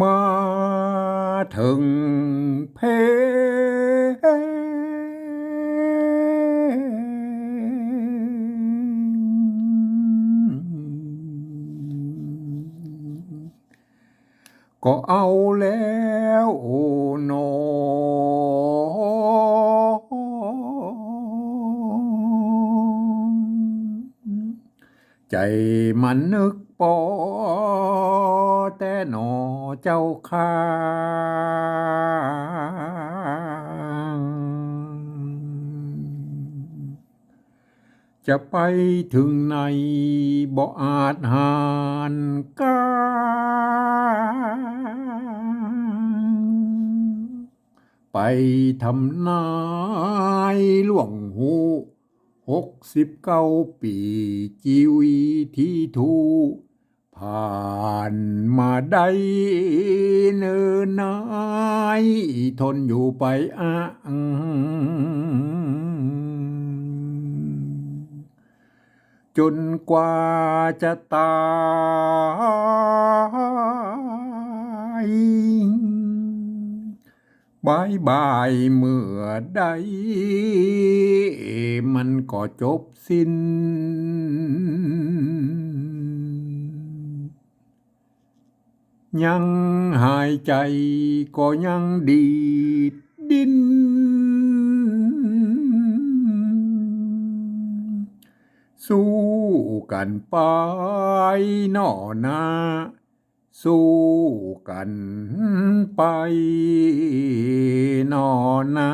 มาถึงเพก็เอาแล้วโอนใจมันนึกปอแต หนอเจ้าข้าจะไปถึงไหนบ่อาจหานกางไปทำนายหลวงหูหกสิบเก้าปีชีวิตที่ทู ผ่านมาได้เนินนายทนอยู่ไปอ้างจนกว่าจะตายบายบายเมื่อใด มันก็จบสิ้น ยังหายใจก็ยังดีดดิน สู้กันไปหนอนาสู้กันไปหนอนา